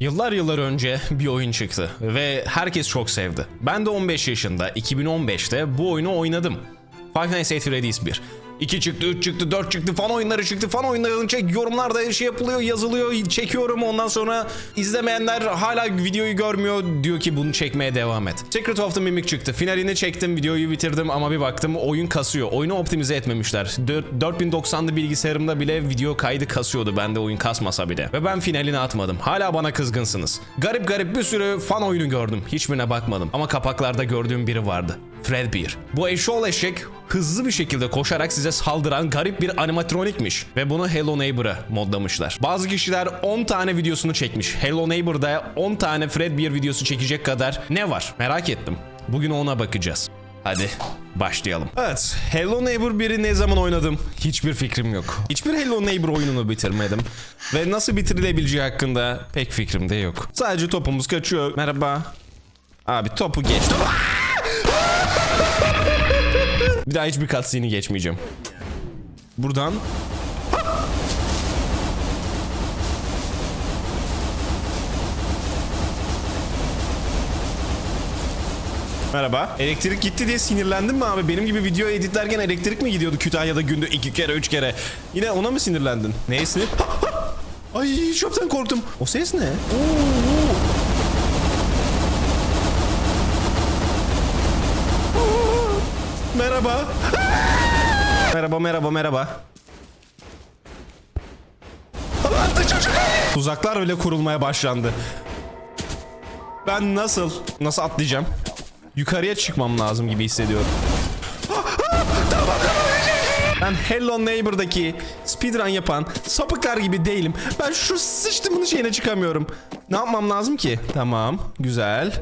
Yıllar yıllar önce bir oyun çıktı ve herkes çok sevdi. Ben de 15 yaşında 2015'te bu oyunu oynadım. Five Nights at Freddy's 1. 2 çıktı, 3 çıktı, 4 çıktı, fan oyunları çıktı. Fan oyunları çek, yorumlarda her şey yapılıyor, yazılıyor, çekiyorum. Ondan sonra izlemeyenler hala videoyu görmüyor. Diyor ki bunu çekmeye devam et. Secret of the Mimic çıktı. Finalini çektim, videoyu bitirdim ama bir baktım oyun kasıyor. Oyunu optimize etmemişler. Dört- 4090'lı bilgisayarımda bile video kaydı kasıyordu. Bende oyun kasmasa bile. Ve ben finalini atmadım. Hala bana kızgınsınız. Garip garip bir sürü fan oyunu gördüm. Hiçbirine bakmadım. Ama kapaklarda gördüğüm biri vardı. Fredbear. Bu eşol eşek hızlı bir şekilde koşarak size saldıran garip bir animatronikmiş. Ve bunu Hello Neighbor'a modlamışlar. Bazı kişiler 10 tane videosunu çekmiş. Hello Neighbor'da 10 tane Fredbear videosu çekecek kadar ne var? Merak ettim. Bugün ona bakacağız. Hadi başlayalım. Evet, Hello Neighbor 1'i ne zaman oynadım? Hiçbir fikrim yok. Hiçbir Hello Neighbor oyununu bitirmedim. Ve nasıl bitirilebileceği hakkında pek fikrim de yok. Sadece topumuz kaçıyor. Merhaba. Abi topu geçti. Bir daha hiçbir cutscene'i geçmeyeceğim. Buradan Merhaba. Elektrik gitti diye sinirlendin mi abi? Benim gibi video editlerken elektrik mi gidiyordu Kütahya'da günde iki kere üç kere? Yine ona mı sinirlendin? Neyse. Ay çöpten korktum. O ses ne? Oo. Merhaba. merhaba merhaba merhaba. Tuzaklar bile kurulmaya başlandı. Ben nasıl nasıl atlayacağım? Yukarıya çıkmam lazım gibi hissediyorum. Ben Hello Neighbor'daki speedrun yapan sapıklar gibi değilim. Ben şu sıçtımın şeyine çıkamıyorum. Ne yapmam lazım ki? Tamam, güzel.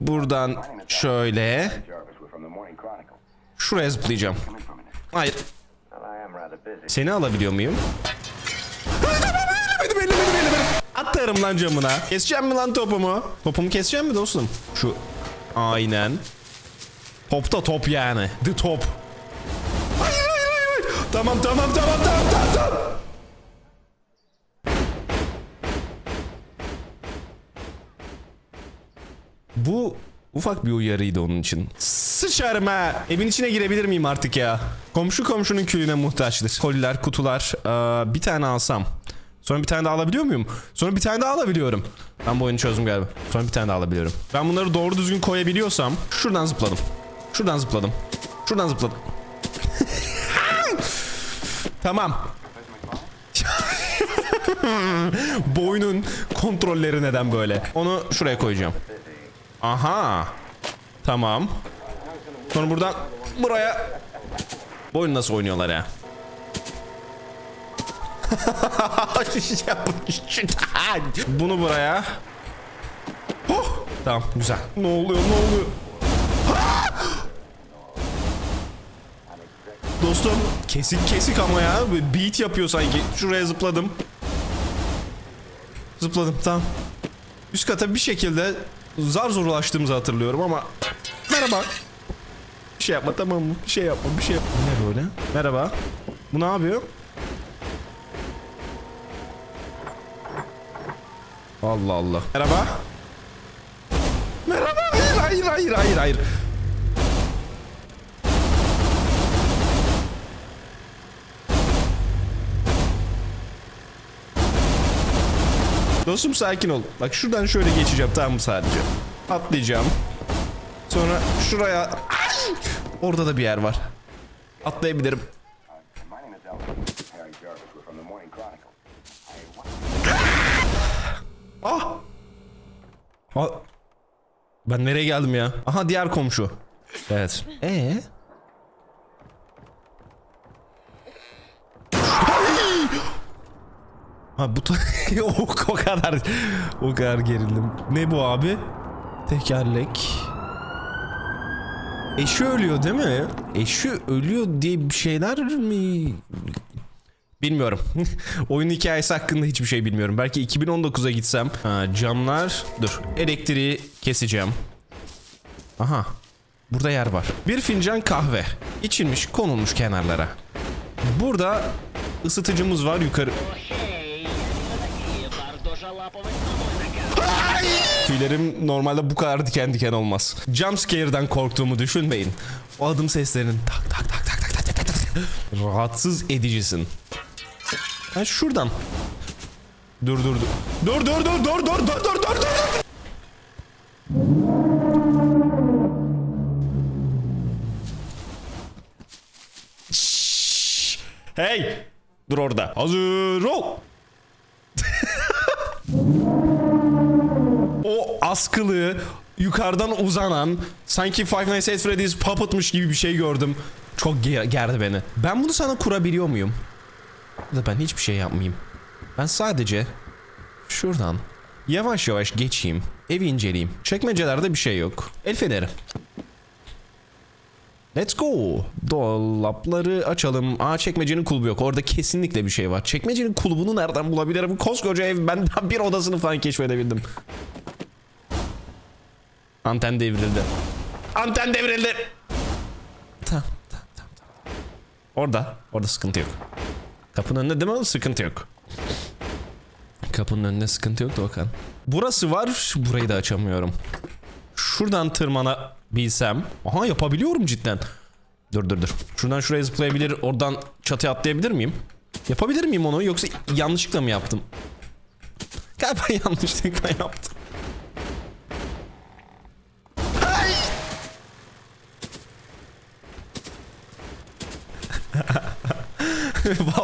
Buradan şöyle şuraya zıplayacağım. Hayır, seni alabiliyor muyum? Atarım lan camına. Keseceğim mi lan topumu? Topumu keseceğim mi dostum? Şu aynen. Top da top yani. The top. Hayır hayır hayır. hayır. Tamam tamam tamam tamam tamam tamam. Bu ufak bir uyarıydı onun için. Sıçarım ha. Evin içine girebilir miyim artık ya? Komşu komşunun külüne muhtaçtır. Koliler, kutular. Bir tane alsam. Sonra bir tane daha alabiliyor muyum? Sonra bir tane daha alabiliyorum. Ben bu oyunu çözdüm galiba. Sonra bir tane daha alabiliyorum. Ben bunları doğru düzgün koyabiliyorsam şuradan zıpladım. Şuradan zıpladım. Şuradan zıpladım. tamam. Bu oyunun kontrolleri neden böyle? Onu şuraya koyacağım. Aha. Tamam. Sonra buradan buraya. Bu oyunu nasıl oynuyorlar ya? Bunu buraya. Oh, tamam güzel. Ne oluyor ne oluyor? Dostum kesik kesik ama ya beat yapıyor sanki. Şuraya zıpladım. Zıpladım tamam. Üst kata bir şekilde zar zor ulaştığımızı hatırlıyorum ama merhaba. Bir şey yapma tamam mı? Bir şey yapma bir şey yapma. Ne böyle? Merhaba. Bu ne yapıyor? Allah Allah. Merhaba. Merhaba. Hayır hayır hayır hayır hayır. Dostum sakin ol. Bak şuradan şöyle geçeceğim tamam mı sadece? Atlayacağım. Sonra şuraya... Orada da bir yer var. Atlayabilirim. Ah! Ah! Ben nereye geldim ya? Aha diğer komşu. Evet. Ee? Ha bu o kadar o kadar gerildim. Ne bu abi? Tekerlek. Eşi ölüyor değil mi? Eşi ölüyor diye bir şeyler mi? Bilmiyorum. Oyun hikayesi hakkında hiçbir şey bilmiyorum. Belki 2019'a gitsem. Ha, camlar. Dur. Elektriği keseceğim. Aha. Burada yer var. Bir fincan kahve. içilmiş konulmuş kenarlara. Burada ısıtıcımız var yukarı. Tüylerim normalde bu kadar diken diken olmaz. Jump scare'dan korktuğumu düşünmeyin. O adım seslerinin tak tak tak tak tak tak tak tak rahatsız edicisin. Ha şuradan. Dur dur dur. Dur dur dur dur dur dur dur dur dur. Hey! Dur orada. Hazır ol. askılı yukarıdan uzanan sanki Five Nights at Freddy's puppetmış gibi bir şey gördüm. Çok ger- gerdi beni. Ben bunu sana kurabiliyor muyum? Da ben hiçbir şey yapmayayım. Ben sadece şuradan yavaş yavaş geçeyim. Evi inceleyeyim. Çekmecelerde bir şey yok. El feneri. Let's go. Dolapları açalım. Aa çekmecenin kulübü yok. Orada kesinlikle bir şey var. Çekmecenin kulübünü nereden bulabilirim? Koskoca ev. Ben bir odasını falan keşfedebildim. Anten devrildi. Anten devrildi. Tamam, tamam, tamam, tamam. Orada. Orada sıkıntı yok. Kapının önünde değil mi? Sıkıntı yok. Kapının önünde sıkıntı yok da Okan. Burası var. Burayı da açamıyorum. Şuradan tırmanabilsem. Aha yapabiliyorum cidden. Dur dur dur. Şuradan şuraya zıplayabilir. Oradan çatıya atlayabilir miyim? Yapabilir miyim onu yoksa yanlışlıkla mı yaptım? Galiba yanlışlıkla yaptım. Ay!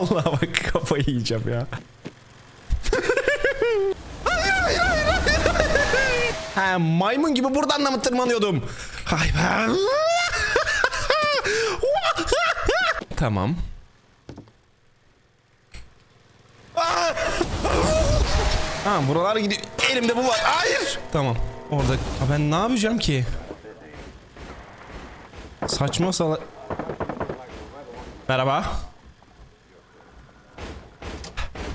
Vallahi bak kafayı yiyeceğim ya. Hayır, hayır, hayır, hayır. Ha maymun gibi buradan da mı tırmanıyordum? Hay be. tamam. Ha buralara gidiyor. Elimde bu var. Hayır. Tamam. Orada. Ha, ben ne yapacağım ki? Saçma sala... Merhaba.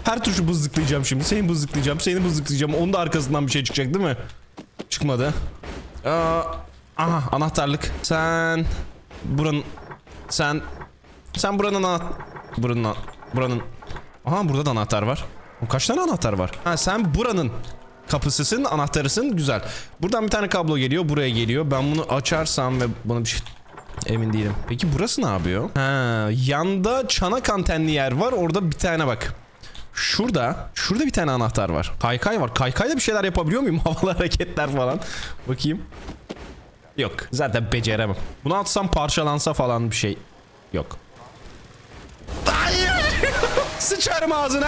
Her tuşu bızlıklayacağım şimdi. Seni bızlıklayacağım, seni bızlıklayacağım. Onun da arkasından bir şey çıkacak değil mi? Çıkmadı. Aa, aha anahtarlık. Sen buranın sen sen buranın anahtar buranın ana- buranın Aha burada da anahtar var. Kaç tane anahtar var? Ha sen buranın kapısısın, anahtarısın. Güzel. Buradan bir tane kablo geliyor, buraya geliyor. Ben bunu açarsam ve buna bir şey emin değilim. Peki burası ne yapıyor? Ha, yanda çanak antenli yer var. Orada bir tane bak. Şurada, şurada bir tane anahtar var. Kaykay var. Kaykayla bir şeyler yapabiliyor muyum? Havalı hareketler falan. Bakayım. Yok. Zaten beceremem. Bunu atsam parçalansa falan bir şey. Yok. Hayır! Sıçarım ağzına!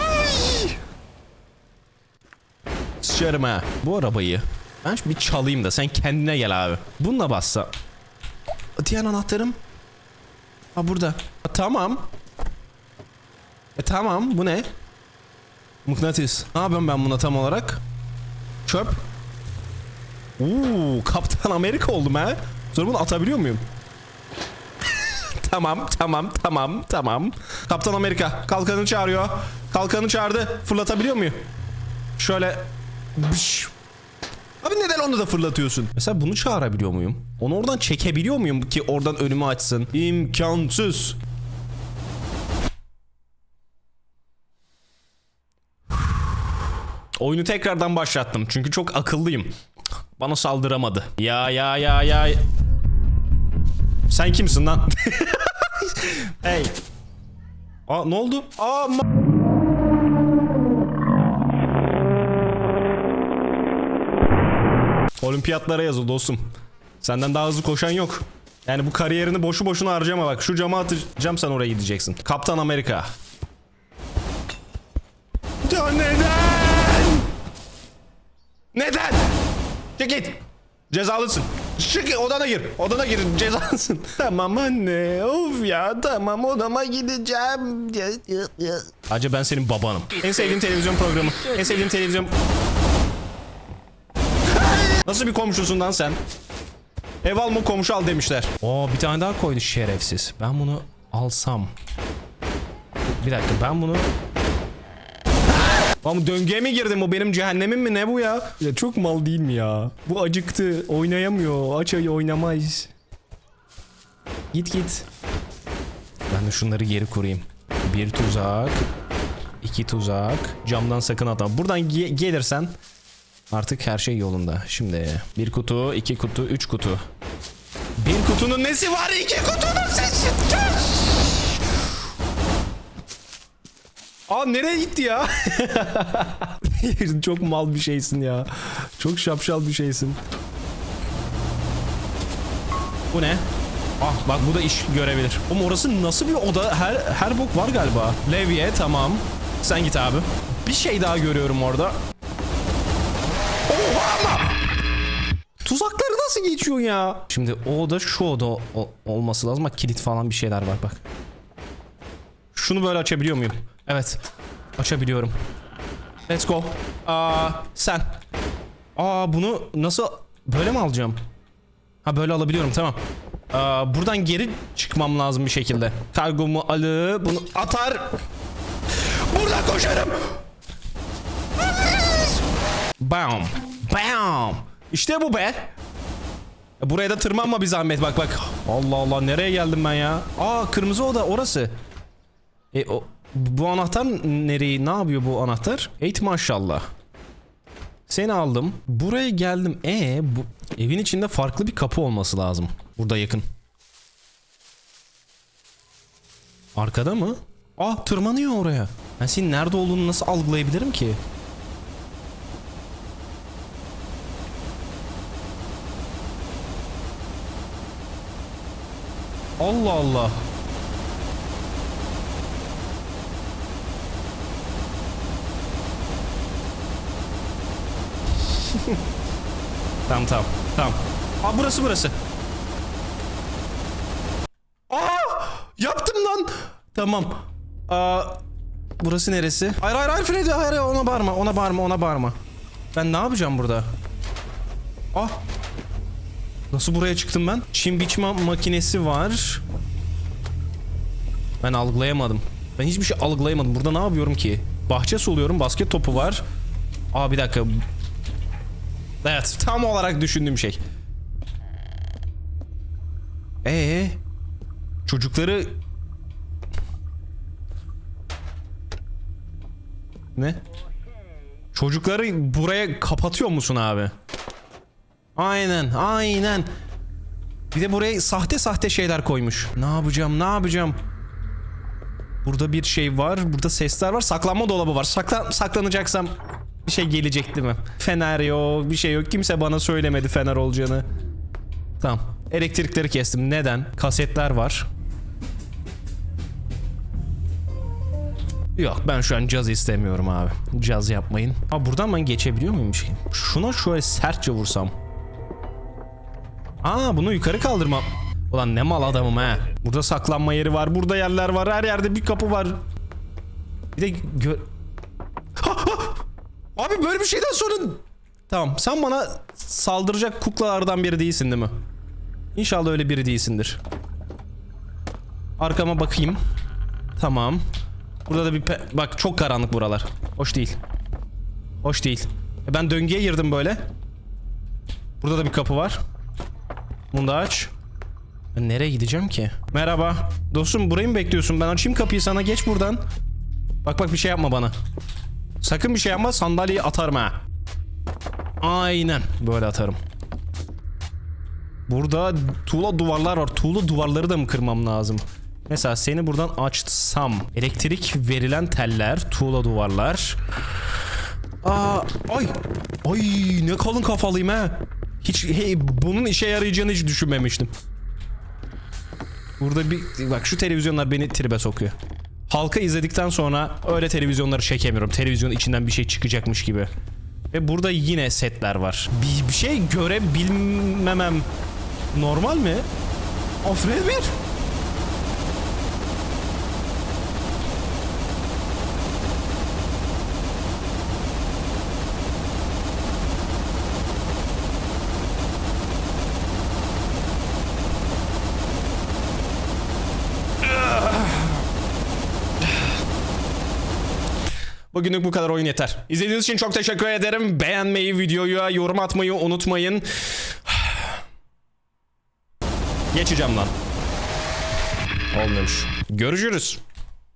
Ay! Sıçarım ha. Bu arabayı ben bir çalayım da sen kendine gel abi. Bununla bassa. Diğer anahtarım. Ha burada. Ha, tamam. E tamam bu ne? Mıknatıs. Ne yapıyorum ben buna tam olarak? Çöp. Uuu Kaptan Amerika oldum ha. Sonra bunu atabiliyor muyum? tamam tamam tamam tamam. Kaptan Amerika kalkanı çağırıyor. Kalkanı çağırdı. Fırlatabiliyor muyum? Şöyle. Bış. Abi neden onu da fırlatıyorsun? Mesela bunu çağırabiliyor muyum? Onu oradan çekebiliyor muyum ki oradan önümü açsın? İmkansız. Oyunu tekrardan başlattım çünkü çok akıllıyım. Bana saldıramadı. Ya ya ya ya. Sen kimsin lan? hey. Aa ne oldu? Aa Olimpiyatlara yazıl dostum. Senden daha hızlı koşan yok. Yani bu kariyerini boşu boşuna harcama bak. Şu cama atacağım sen oraya gideceksin. Kaptan Amerika. Neden? Neden? Çık git. Cezalısın. Çık odana gir. Odana gir cezalısın. tamam anne. Of ya tamam odama gideceğim. Acaba ben senin babanım. En sevdiğim televizyon programı. En sevdiğim televizyon... Nasıl bir komşusun lan sen? Ev alma komşu al demişler. Oo bir tane daha koydu şerefsiz. Ben bunu alsam. Bir dakika ben bunu... Ama döngüye mi girdim bu benim cehennemim mi ne bu ya? Ya çok mal değil mi ya? Bu acıktı oynayamıyor aç ayı oynamaz. Git git. Ben de şunları geri kurayım. Bir tuzak. iki tuzak. Camdan sakın atma. Buradan ge- gelirsen artık her şey yolunda. Şimdi bir kutu, iki kutu, üç kutu. Bir kutunun nesi var? iki kutunun sesi. Aa nereye gitti ya? Çok mal bir şeysin ya. Çok şapşal bir şeysin. Bu ne? Ah bak bu da iş görebilir. Oğlum orası nasıl bir oda? Her her bok var galiba. Levye tamam. Sen git abi. Bir şey daha görüyorum orada. Oha ama! Tuzakları nasıl geçiyorsun ya? Şimdi o oda şu oda o- olması lazım. Bak kilit falan bir şeyler var bak. Şunu böyle açabiliyor muyum? Evet. Açabiliyorum. Let's go. Aa, sen. Aa bunu nasıl böyle mi alacağım? Ha böyle alabiliyorum tamam. Aa, buradan geri çıkmam lazım bir şekilde. Kargomu alıp bunu atar. Buradan koşarım. Bam. Bam. İşte bu be. Buraya da tırmanma bir zahmet bak bak. Allah Allah nereye geldim ben ya? Aa kırmızı oda orası. E o bu anahtar nereyi ne yapıyor bu anahtar? Eğit maşallah. Seni aldım. Buraya geldim. E bu evin içinde farklı bir kapı olması lazım. Burada yakın. Arkada mı? Ah tırmanıyor oraya. Ben senin nerede olduğunu nasıl algılayabilirim ki? Allah Allah. Tamam tamam. Tamam. Aa burası burası. Aa yaptım lan. Tamam. Aa burası neresi? Hayır hayır hayır Freddy hayır ona bağırma ona bağırma ona bağırma. Ben ne yapacağım burada? Ah. Nasıl buraya çıktım ben? Çim biçme makinesi var. Ben algılayamadım. Ben hiçbir şey algılayamadım. Burada ne yapıyorum ki? Bahçe suluyorum. Basket topu var. Aa bir dakika. Evet tam olarak düşündüğüm şey. Ee çocukları ne? Çocukları buraya kapatıyor musun abi? Aynen, aynen. Bir de buraya sahte sahte şeyler koymuş. Ne yapacağım? Ne yapacağım? Burada bir şey var. Burada sesler var. Saklanma dolabı var. Saklan saklanacaksam şey gelecek değil mi? Fener yok, bir şey yok. Kimse bana söylemedi fener olacağını. Tamam. Elektrikleri kestim. Neden? Kasetler var. Yok ben şu an caz istemiyorum abi. Caz yapmayın. Ha buradan ben geçebiliyor muyum bir şey? Şuna şöyle sertçe vursam. Aa bunu yukarı kaldırmam. Ulan ne mal adamım ha. Burada saklanma yeri var. Burada yerler var. Her yerde bir kapı var. Bir de gö... Abi böyle bir şeyden sonra... Tamam sen bana saldıracak kuklalardan biri değilsin değil mi? İnşallah öyle biri değilsindir. Arkama bakayım. Tamam. Burada da bir bak çok karanlık buralar. Hoş değil. Hoş değil. E ben döngüye girdim böyle. Burada da bir kapı var. Bunu da aç. Ben nereye gideceğim ki? Merhaba. Dostum burayı mı bekliyorsun? Ben açayım kapıyı sana geç buradan. Bak bak bir şey yapma bana. Sakın bir şey yapma sandalyeyi atarım ha. Aynen böyle atarım. Burada tuğla duvarlar var. Tuğla duvarları da mı kırmam lazım? Mesela seni buradan açsam. Elektrik verilen teller, tuğla duvarlar. Aa, ay. Ay ne kalın kafalıyım ha. Hiç hey, bunun işe yarayacağını hiç düşünmemiştim. Burada bir bak şu televizyonlar beni tribe sokuyor. Halka izledikten sonra öyle televizyonları çekemiyorum. Televizyon içinden bir şey çıkacakmış gibi. Ve burada yine setler var. Bir, bir şey görebilmemem normal mi? Afred bir. Bugünlük bu kadar oyun yeter. İzlediğiniz için çok teşekkür ederim. Beğenmeyi, videoya yorum atmayı unutmayın. Geçeceğim lan. Olmuyormuş. Görüşürüz.